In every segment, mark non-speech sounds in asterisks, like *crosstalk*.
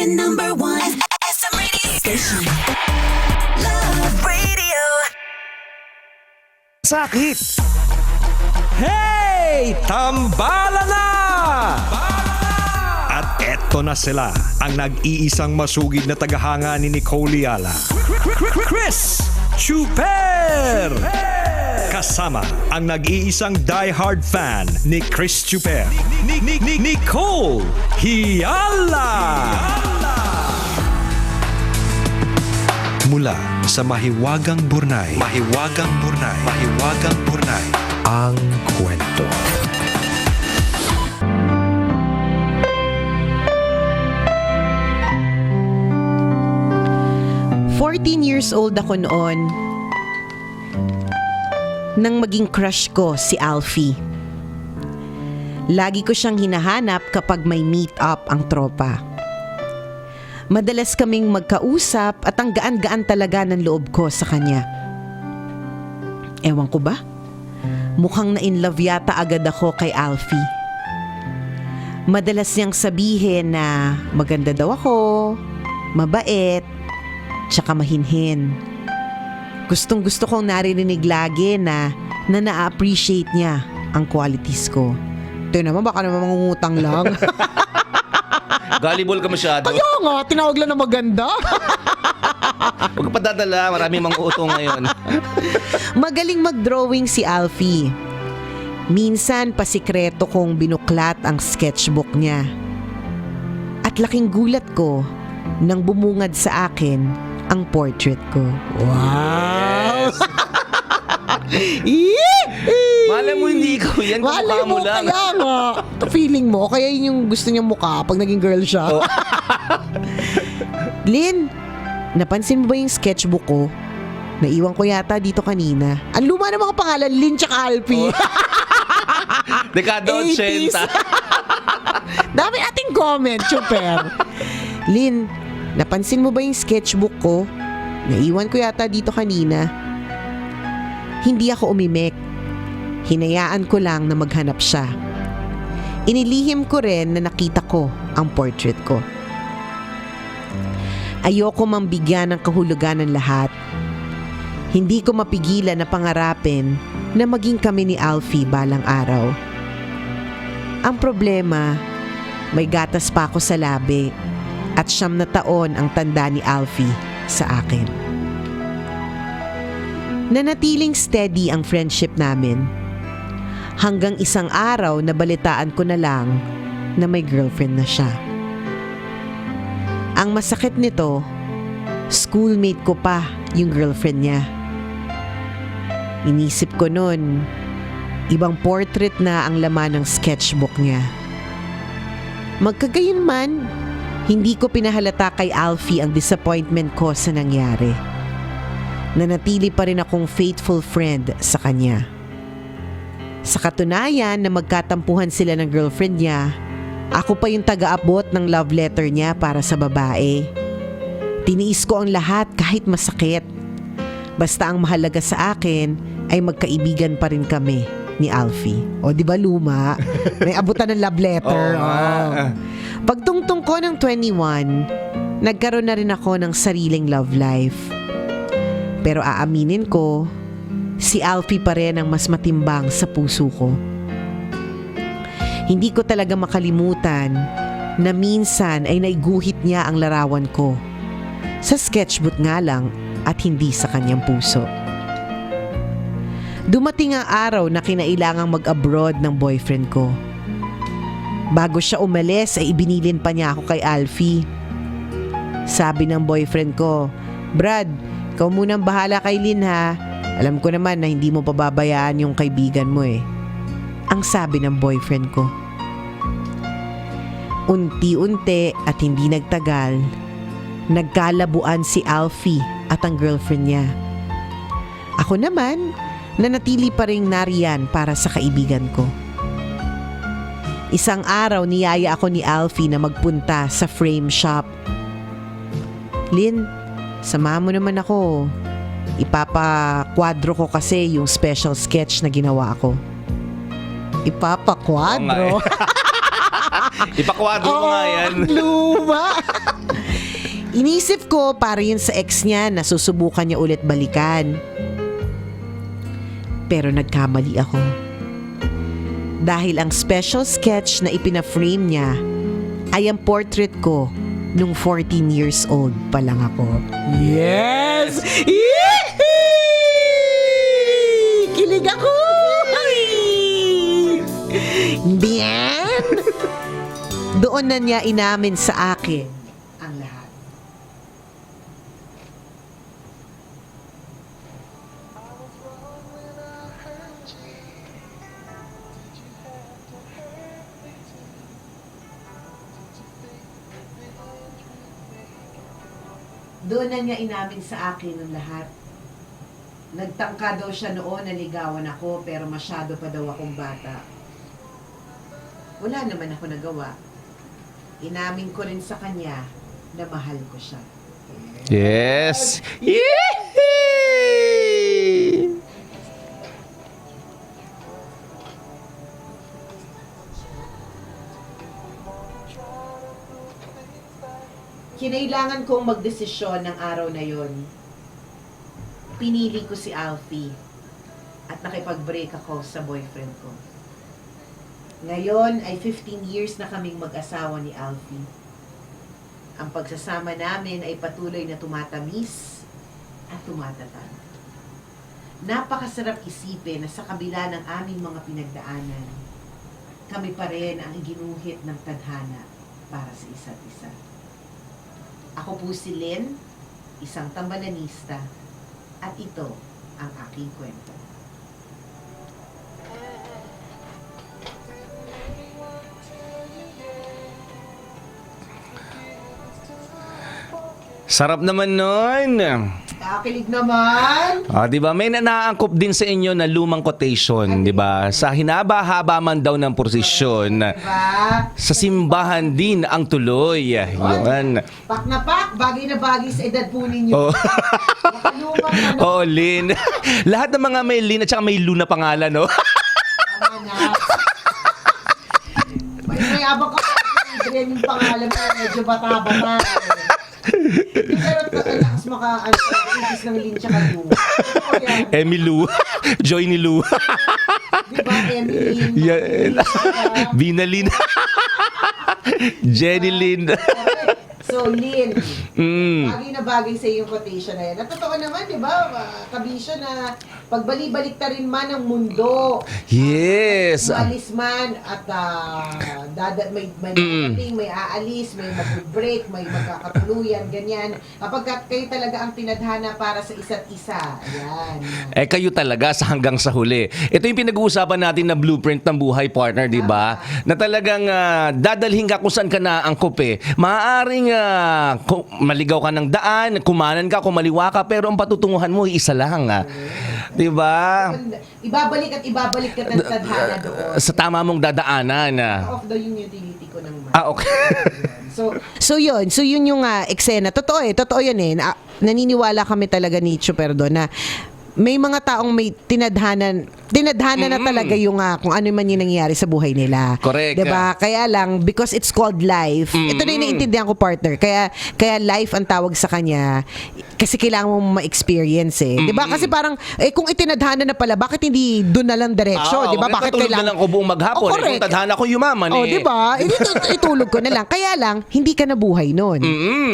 Station number one. SM radio station. Love radio. Sakit! Hey! Tambala na! At eto na sila, ang nag-iisang masugid na tagahanga ni Nicole Yala. Chris Chuper! Kasama ang nag-iisang die-hard fan ni Chris Chuper. Ni, ni, ni, Nicole Hiala! Mula sa Mahiwagang Burnay. Mahiwagang Burnay. Mahiwagang Burnay. Ang kwento. Fourteen years old ako noon nang maging crush ko si Alfie. Lagi ko siyang hinahanap kapag may meet up ang tropa. Madalas kaming magkausap at ang gaan-gaan talaga ng loob ko sa kanya. Ewan ko ba? Mukhang na in love yata agad ako kay Alfie. Madalas niyang sabihin na maganda daw ako, mabait, tsaka mahinhin. Gustong gusto kong naririnig lagi na na na-appreciate niya ang qualities ko. Ito naman, baka naman mangungutang lang. *laughs* Gullible ka masyado. Kaya nga, tinawag lang na maganda. *laughs* Huwag ka padadala, maraming mga utong ngayon. *laughs* Magaling mag-drawing si Alfie. Minsan, pasikreto kong binuklat ang sketchbook niya. At laking gulat ko nang bumungad sa akin ang portrait ko. Wow! *laughs* Malay mo hindi ikaw yan, Malay kamukha mo mo, lang. kaya nga. Feeling mo, kaya yun yung gusto niyang mukha pag naging girl siya. Oh. *laughs* Lynn, napansin mo ba yung sketchbook ko? Naiwan ko yata dito kanina. Ang luma ng mga pangalan, Lynn tsaka Alfie. Oh. *laughs* Dekada 80. 80s. Dami ating comment, super. Lynn, napansin mo ba yung sketchbook ko? Naiwan ko yata dito kanina. Hindi ako umimik. Hinayaan ko lang na maghanap siya. Inilihim ko rin na nakita ko ang portrait ko. Ayoko mang bigyan ng kahulugan ng lahat. Hindi ko mapigilan na pangarapin na maging kami ni Alfie balang araw. Ang problema, may gatas pa ako sa labi at siyam na taon ang tanda ni Alfie sa akin. Nanatiling steady ang friendship namin. Hanggang isang araw na balitaan ko na lang na may girlfriend na siya. Ang masakit nito, schoolmate ko pa yung girlfriend niya. Inisip ko nun, ibang portrait na ang laman ng sketchbook niya. Magkagayon man, hindi ko pinahalata kay Alfie ang disappointment ko sa nangyari. Nanatili pa rin akong faithful friend sa kanya. Sa katunayan na magkatampuhan sila ng girlfriend niya, ako pa yung taga-abot ng love letter niya para sa babae. Tiniis ko ang lahat kahit masakit. Basta ang mahalaga sa akin ay magkaibigan pa rin kami ni Alfie. O di ba luma? *laughs* May abutan ng love letter. Nga. Oh. Pagtungtong ko ng 21, nagkaroon na rin ako ng sariling love life. Pero aaminin ko, si Alfie pa rin ang mas matimbang sa puso ko. Hindi ko talaga makalimutan na minsan ay naiguhit niya ang larawan ko. Sa sketchbook nga lang at hindi sa kanyang puso. Dumating ang araw na kinailangang mag-abroad ng boyfriend ko. Bago siya umalis ay ibinilin pa niya ako kay Alfie. Sabi ng boyfriend ko, Brad, ikaw munang bahala kay Lynn ha. Alam ko naman na hindi mo pababayaan yung kaibigan mo eh. Ang sabi ng boyfriend ko. Unti-unti at hindi nagtagal, nagkalabuan si Alfie at ang girlfriend niya. Ako naman, nanatili pa rin nariyan para sa kaibigan ko. Isang araw niyaya ako ni Alfie na magpunta sa frame shop. Lynn, sama mo naman ako. Ipapakwadro ko kasi yung special sketch na ginawa ko. Ipapakwadro? *laughs* Ipakwadro mo nga yan. luma. Inisip ko para yun sa ex niya na susubukan niya ulit balikan. Pero nagkamali ako. Dahil ang special sketch na ipina-frame niya ay ang portrait ko nung 14 years old pa lang ako. Yes! Yee! Kilig ako! Bien! Doon na niya inamin sa akin Doon na niya inamin sa akin ang lahat. Nagtangka daw siya noon na ligawan ako pero masyado pa daw akong bata. Wala naman ako nagawa. Inamin ko rin sa kanya na mahal ko siya. Yes. Yee! Kinailangan kong magdesisyon ng araw na yon. Pinili ko si Alfie at nakipag-break ako sa boyfriend ko. Ngayon ay 15 years na kaming mag-asawa ni Alfie. Ang pagsasama namin ay patuloy na tumatamis at tumatatag. Napakasarap isipin na sa kabila ng aming mga pinagdaanan, kami pa rin ang iginuhit ng tadhana para sa isa't isa. Ako po si Lynn, isang tambalanista, at ito ang aking kwento. Sarap naman nun. Kakilig naman! Ah, 'di ba? May nanaangkop din sa inyo na lumang quotation, 'di ba? Sa hinaba-haba man daw ng posisyon, Diba? sa simbahan din ang tuloy. Yun. Pak na pak, bagay na bagay sa edad po ninyo. Oh. Nakalumang ano, *laughs* Oh, Lin. Lahat ng mga may Lin at saka may Lu na pangalan, no? tama na. May may abang ka Adrian yung pangalan mo, medyo bata-bata. Pero maka, ano, itis ng? Emmy Lu. *laughs* Joy ni Lu. Di ba, Emily? Yeah. *laughs* Bina Lin. *laughs* Jenny Lin. So, Lin, Mm. bagay na bagay sa yung quotation na yan. At totoo naman, di ba, uh, kabisyo na pagbali-balik ta rin man ang mundo. Yes. Umalis man at uh, dada, may, may Mm. may aalis, may mag-break, may magkakatuluyan, ganyan. Kapag ka- kayo talaga ang tinadhana para sa isa't isa. Ayan. Eh kayo talaga sa hanggang sa huli. Ito yung pinag-uusapan natin na blueprint ng buhay partner, di ba? Na talagang ah, dadalhin ka kung saan ka naangkop eh. Maaaring ah, ku- maligaw ka ng daan, kumanan ka, kumaliwa ka, pero ang patutunguhan mo isa lang. Ah. Di ba? Ibabalik at ibabalik ka ng tadhana doon. Sa tama mong dadaanan. ah. Off the yung utility ko ng Ah, okay. *laughs* So, so yun. So yun yung uh, eksena. Totoo eh. Totoo yun eh. Na, naniniwala kami talaga ni Chuper doon na may mga taong may tinadhanan tinadhana na talaga yung ah, kung ano man yung nangyayari sa buhay nila. Correct. 'Di ba? Kaya lang because it's called life. Ito na yung naiintindihan ko partner. Kaya kaya life ang tawag sa kanya kasi kailangan mo ma-experience eh. 'Di ba? Kasi parang eh kung itinadhana na pala, bakit hindi doon na lang diretso, Ah, 'di ba? Bakit kailangan na lang ko buong maghapon. Oh, eh, correct. kung tadhana ko yumaman Oh, eh. di ba? Eh, ito, itulog ko na lang. Kaya lang, hindi ka nabuhay noon.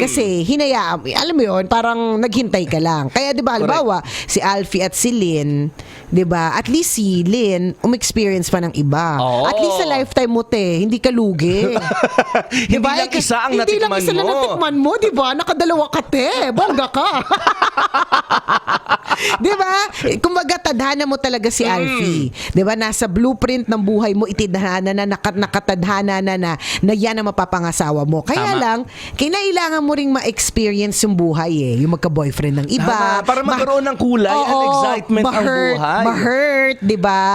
Kasi hinayaan, alam mo yon parang naghintay ka lang. Kaya di ba, halimbawa, si Alfie at si Lynn, di ba? At least si Lynn, um-experience pa ng iba. Oo. At least sa lifetime mo, te, hindi ka lugi. *laughs* Hindi lang Eh, isa ang Hindi lang natikman isa lang mo. natikman mo, di ba? Nakadalawa ka, te. Bongga ka. *laughs* *laughs* di ba? Kumbaga, tadhana mo talaga si Alfie. Di ba? Nasa blueprint ng buhay mo, itidhana na, nakat, nakatadhana na na, na yan ang mapapangasawa mo. Kaya Tama. lang, kailangan mo ring ma-experience yung buhay eh. Yung magka-boyfriend ng iba. Tama, para Ma- magkaroon ng kulay at Oo, excitement ang ma-hurt, buhay. Ma-hurt, di ba?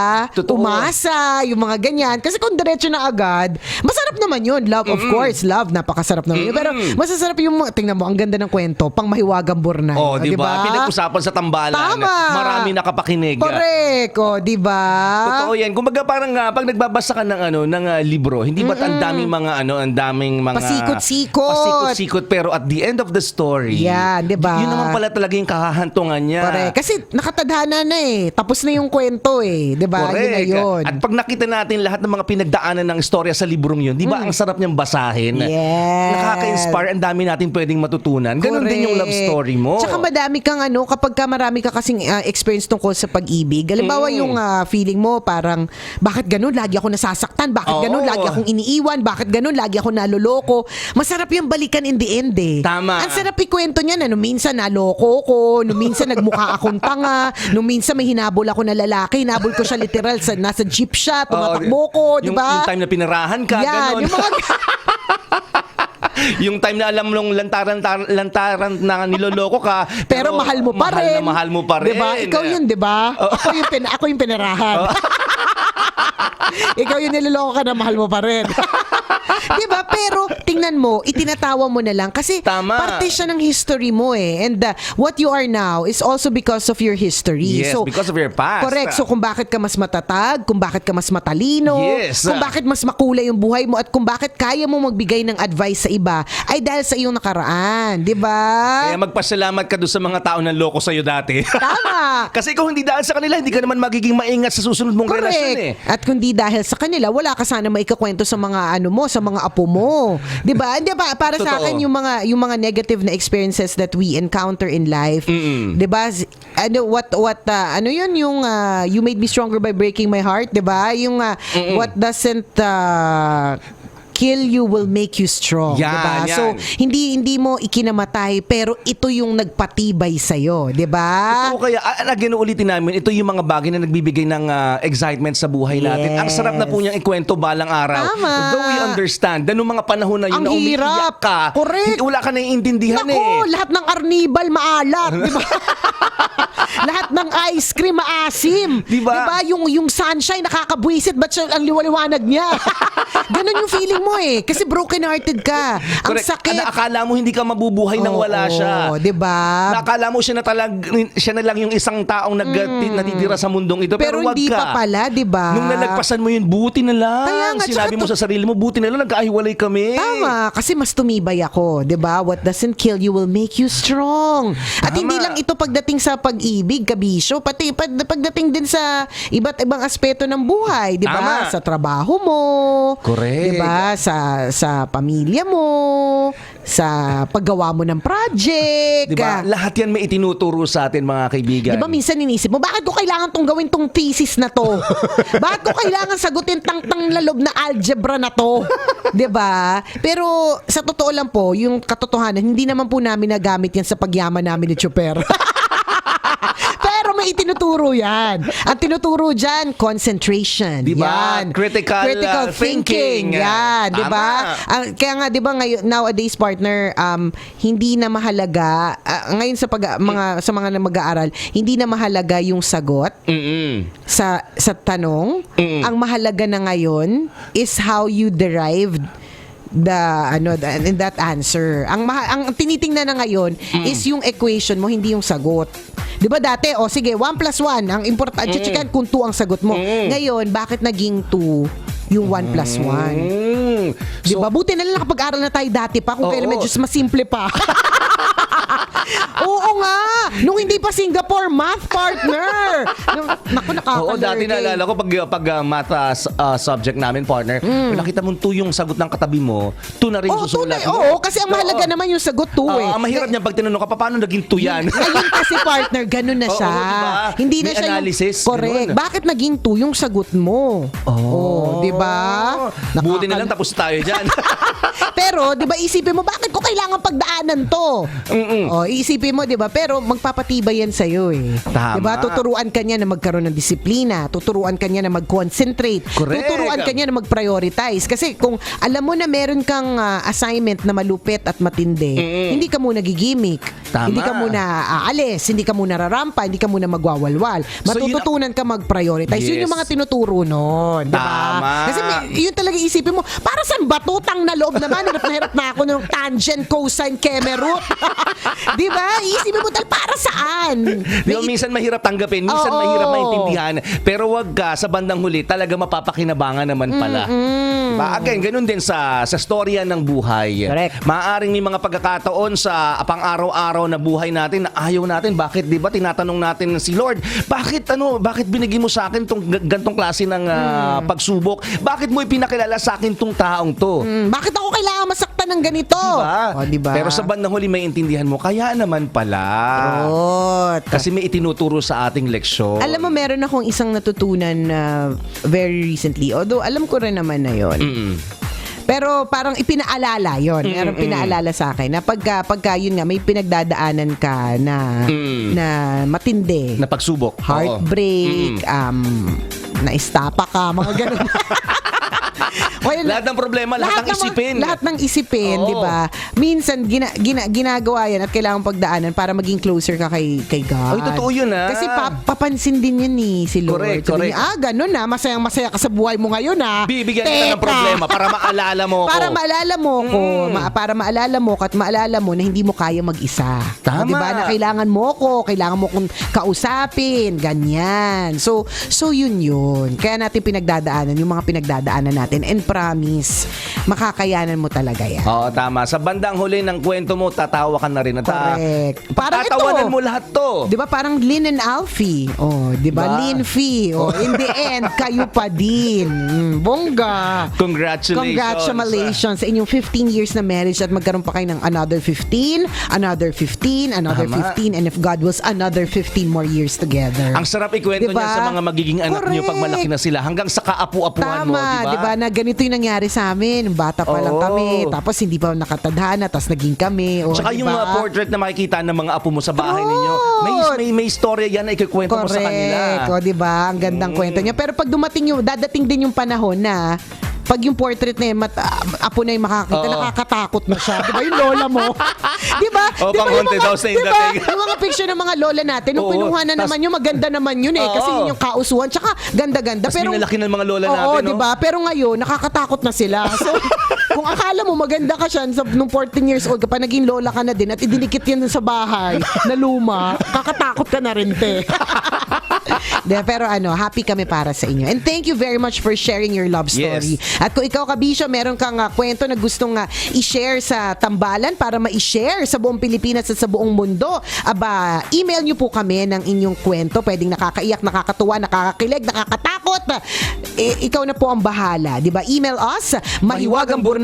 Umasa, yung mga ganyan. Kasi kung diretso na agad, masarap naman yun. Love, of course, love. Napakasarap naman yun. Pero masasarap yung, tingnan mo, ang ganda ng kwento, pang mahiwagang burnay. Oh, di ba? Pinag-usapan sa tambalan lang. Tama. Marami nakapakinig. Correct, o, di ba? Totoo yan. Kumbaga parang ah, pag nagbabasa ka ng ano ng ah, libro, hindi ba ang daming mga ano, ang daming mga Pasikot-sikot. Pasikot-sikot pero at the end of the story. Yan, di ba? Yun naman pala talaga yung kahahantungan niya. Correct. Kasi nakatadhana na eh. Tapos na yung kwento eh. Di ba? Yun na yun. At pag nakita natin lahat ng mga pinagdaanan ng istorya sa librong yun, di ba ang sarap niyang basahin? Mm. Yes. Nakaka-inspire, ang dami natin pwedeng matutunan. Ganon din yung love Correct. story mo. Tsaka madami kang ano, kapag ka marami ka kasing ah, experience tungkol sa pag-ibig. Halimbawa Mm. yung ah, feeling mo parang, bakit ganun? Lagi ako nasasaktan. Bakit Oo. ganun? Lagi akong iniiwan. Bakit ganun? Lagi ako naloloko. Masarap yung balikan in the end eh. Tama. Ang sarap ikwento niya na nung minsan naloko ko, nung minsan nagmukha akong tanga, nung minsan may hinabol ako na lalaki, hinabol ko siya literal sa nasa jeep siya, tumatakbo ko, di ba? yung time na pinarahan ka, Yan, ganon. yung mga *laughs* yung time na alam mong lantaran, tar- lantaran na niloloko ka. pero, mahal mo pa mahal rin. na mahal mo pa rin. Diba? Ikaw yun, di ba? Ako yung pin ako yung pinarahan. *laughs* Ikaw yung niloloko ka na mahal mo pa rin. *laughs* *laughs* di ba? Pero tingnan mo, itinatawa mo na lang kasi Tama. parte siya ng history mo eh. And uh, what you are now is also because of your history. Yes, because of your past. Correct. So kung bakit ka mas matatag, kung bakit ka mas matalino, Yes. kung bakit mas makulay yung buhay mo at kung bakit kaya mo magbigay ng advice sa iba ay dahil sa iyong nakaraan, di ba? Kaya magpasalamat ka doon sa mga tao na loko sa'yo dati. Tama. *laughs* Kasi kung hindi dahil sa kanila, hindi ka naman magiging maingat sa susunod mong relasyon eh. At kundi dahil sa kanila, wala ka sana maikakwento sa mga ano mo, sa mga apo mo. *laughs* 'Di ba? Hindi ba para sa Totoo. akin yung mga yung mga negative na experiences that we encounter in life. 'Di ba? Ano what what uh, ano yun yung uh, you made me stronger by breaking my heart, 'di ba? Yung uh, what doesn't uh, kill you will make you strong, Yan, 'di ba? yan. So hindi hindi mo ikinamatay pero ito yung nagpatibay sa 'di ba? Oo, kaya ah, again ulitin namin, ito yung mga bagay na nagbibigay ng ah, excitement sa buhay natin. Ang sarap na po niyang ikwento balang araw. Tama. Though we understand, na nung mga panahon na yun Ang na umiiyak hirap. ka, Correct. hindi- wala ka naiintindihan Nako, eh. lahat ng arnibal maalat, di ba? *laughs* lahat ng ice cream maasim. Di ba? Yung, yung sunshine nakakabwisit, ba't siya ang liwaliwanag niya? *laughs* Ganon yung feeling mo eh. Kasi broken-hearted ka. Ang Correct. sakit. Na akala mo hindi ka mabubuhay nang wala Oo, siya. di ba? Na akala mo siya na talag, siya na lang yung isang taong nag, natitira sa mundong ito. Pero, Mm. Pero wag hindi ka. pa pala, di ba? Nung nalagpasan mo yun, buti na lang. Kaya nga, Sinabi tsaka mo to- sa sarili mo, buti na lang, nagkahiwalay kami. Tama, kasi mas tumibay ako, 'di ba? What doesn't kill you will make you strong. At Tama. hindi lang ito pagdating sa pag-ibig, kabisyo, pati pag- pagdating din sa iba't ibang aspeto ng buhay, 'di ba? Tama. Sa trabaho mo, Correct. 'di ba? Sa sa pamilya mo, sa paggawa mo ng project. Di ba? Lahat yan may itinuturo sa atin, mga kaibigan. Di ba minsan inisip mo, bakit ko kailangan tong gawin tong thesis na to? *laughs* bakit ko kailangan sagutin tang tang lalob na algebra na to? *laughs* Di ba? Pero sa totoo lang po, yung katotohanan, hindi naman po namin nagamit yan sa pagyaman namin ni Chuper. *laughs* May itinuturo yan. Ang tinuturo dyan, concentration. Di ba? Yan. Critical, Critical uh, thinking. thinking. Yan. Di ba? Ang- kaya nga, di ba, ngayon, nowadays, partner, um, hindi na mahalaga, ah, ngayon sa, pag, mga, sa mga na mag-aaral, hindi na mahalaga yung sagot Mm-mm. sa sa tanong. Ang mahalaga na ngayon is how you derived the ano the, and that answer. Ang maha, ang tinitingnan na ngayon is yung equation mo hindi yung sagot. 'Di ba dati o sige 1 plus 1 ang importante mm. kung 2 ang sagot mo. Ngayon bakit naging 2 yung 1 plus 1? Mm. Di ba? Buti na lang nakapag-aral na tayo dati pa kung Oo. kailan medyo mas masimple pa. *laughs* *laughs* Oo nga! Nung hindi pa Singapore, math partner! Naku, nakaka Oo, dati naalala ko pag, pag uh, math uh, s- uh, subject namin, partner, kung nakita mo two yung sagot ng katabi mo, two na rin Oo, susulat tunay. Oo, kasi ang mahalaga Oo. naman yung sagot to Oo, eh. ang mahirap niya pag tinanong ka, "Pa, paano naging two yan? Ngayon kasi partner, ganun na *laughs* Oo, siya. diba? Hindi na May siya analysis, yung... Correct. ganun. Bakit naging 2 yung sagot mo? Oh, di ba? Buti na lang tapos tayo dyan. *laughs* Pero, 'di ba, isipin mo bakit ko kailangan pagdaanan 'to? Oh, isipin mo, 'di ba? Pero magpapatibay yan sa iyo eh. Tama. 'Di ba? Tuturuan ka niya na magkaroon ng disiplina, tuturuan ka niya na mag-concentrate, Correct. tuturuan ka niya na mag-prioritize kasi kung alam mo na meron kang ah, assignment na malupit at matindi, hindi ka muna gigimik. Tama. Hindi ka muna aalis, hindi ka muna rarampa, hindi ka muna magwawalwal. So, yun- Matututunan ka mag-prioritize. Yun Yes. yung mga tinuturo nun. Di ba? Kasi may- yun talaga isipin mo, para saan ba to? Tang na loob naman, hirap na hirap na ako ng tangent, cosine, root. *laughs* *laughs* Di ba? Iisipin mo tal para saan? Di ba, minsan mahirap tanggapin, minsan Oo. mahirap maintindihan. Pero wag ka, sa bandang huli, talaga mapapakinabangan naman pala. Diba? Again, ganun din sa sa storya ng buhay. Correct. Maaring may mga pagkakataon sa pang-araw-araw na buhay natin na ayaw natin. Bakit, di ba, tinatanong natin si Lord, bakit ano, bakit binigay mo sa akin tong g- gantong klase ng ah, pagsubok? Bakit mo ipinakilala sa akin tong taong to? Mm, bakit ako kailangan masaktan ng ganito? Diba? O, diba? Pero sa bandang huli may intindihan mo, kaya naman pala. Trot. Kasi may itinuturo sa ating leksyon. Alam mo, meron akong isang natutunan na very recently. Although, alam ko rin naman na yon. Pero parang ipinaalala yon. Meron pinaalala sa akin na pagka, pagka yun nga, may pinagdadaanan ka na, Mm. na matindi. na pagsubok. Oo. heartbreak, um, naistapa ka, mga ganun. *laughs* *laughs* Well, Lahat ng problema, lahat, ng mga- isipin. Lahat ng isipin, Oo. di ba? Minsan, gina, gina, ginagawa yan at kailangan pagdaanan para maging closer ka kay, kay God. Oy, totoo yun, ah. Kasi pa- papansin din yun ni si Lord. Correct, Sabi correct. niya, ah, ganun na, masayang masaya ka sa buhay mo ngayon ah. Bibigyan kita ng problema para maalala mo *laughs* ako. Para maalala mo ko, ma- para maalala mo ko at maalala mo na hindi mo kaya mag-isa. Tama. 'Di ba? Na kailangan mo ko, kailangan mo kong kausapin, ganyan. So, so yun yun. Kaya natin pinagdadaanan yung mga pinagdadaanan natin and promise, makakayanan mo talaga yan. Oo, tama. Sa bandang huli ng kwento mo, tatawa ka na rin. At, ah, Correct. Parang tatawanan ito. mo lahat to. 'Di ba parang Lin and Alfie? Oh, 'di ba? Ba? Lin Fee. Oh, in the *laughs* end, kayo pa din. Mm, bongga. Congratulations. Congratulations sa inyong 15 years na marriage at magkaroon pa kayo ng another 15, another 15, another Tama. 15, and if God wills, another 15 more years together. Ang sarap ikwento Diba? niya sa mga magiging anak niyo pag Correct. malaki na sila hanggang sa kaapu-apuhan mo, Tama, di ba? di ba? Na ganito yung nangyari sa amin. Bata pa lang Oo. kami. Tapos hindi pa nakatadhana. Tapos naging kami. O, Tsaka di yung ba? uh, portrait na makikita ng mga apo mo sa bahay True. ninyo, may, may, may storya yan na ikikwento mo sa kanila. Mm. O, di ba? Ang gandang kwento niya. Pero pag dumating yung, dadating din yung panahon na pag yung portrait na yun, mat, ah, apo na yung makakita, Oo. nakakatakot na siya. Di ba? Yung lola mo. *laughs* di ba? Oh, Di ba pang yung house na yung di ba? Yung mga picture ng mga lola natin, nung Oo. pinuha na Tas- naman yun, maganda naman yun eh. Kasi Oo. yun yung kausuhan. Tsaka ganda-ganda. Tas minalaki ng mga lola Oo, natin, no? di ba? Pero ngayon, nakakatakot na sila. So, *laughs* kung akala mo maganda ka siya sa, nung 14 years old ka pa, naging lola ka na din at idinikit yan sa bahay na luma, kakatakot ka na rin, te. *laughs* De, pero ano, happy kami para sa inyo. And thank you very much for sharing your love story. Yes. At kung ikaw, Kabisyo, meron kang ah, kwento na gustong ah, i-share sa tambalan para ma-share sa buong Pilipinas at sa buong mundo, aba, email nyo po kami ng inyong kwento. Pwedeng nakakaiyak, nakakatuwa, nakakakilig, nakakatakot. Eh, ikaw na po ang bahala. Di ba? Email us,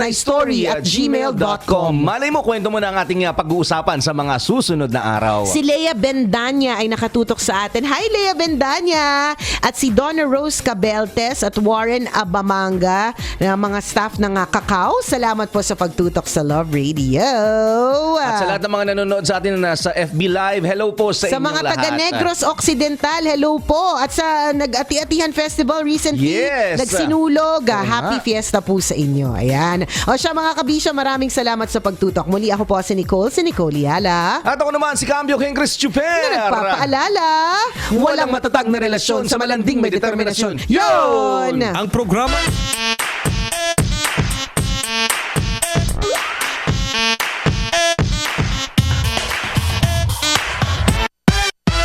mahiwagangburnaystory at gmail.com. Malay mo, kwento mo na ang ating uh, pag-uusapan sa mga susunod na araw. Si Lea Bendanya ay nakatutok sa atin. Hi, Lea Bendanya! At si Donna Rose Cabeltes at Warren Abamanga na mga staff ng uh, Kakao. Salamat po sa pagtutok sa Love Radio. At sa lahat ng mga nanonood sa atin na sa FB Live, hello po sa, Sa inyong mga lahat. taga Negros Occidental, hello po. At sa Nag-Ati-Atihan Festival recently, Yes. nagsinulog. ah, Oo happy fiesta po sa inyo. Ayan. O siya mga kabisyo, maraming salamat sa pagtutok. Muli ako po si Nicole, si Nicole Yala. At ako naman si Cambio King Chris Chuper. na nagpapaalala, walang matatag na relasyon sa malanding may determinasyon. Yun! Ang programa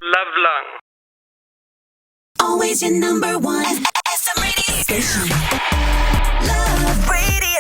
Love lang. Always your number one. SM Radio Station. Love Radio.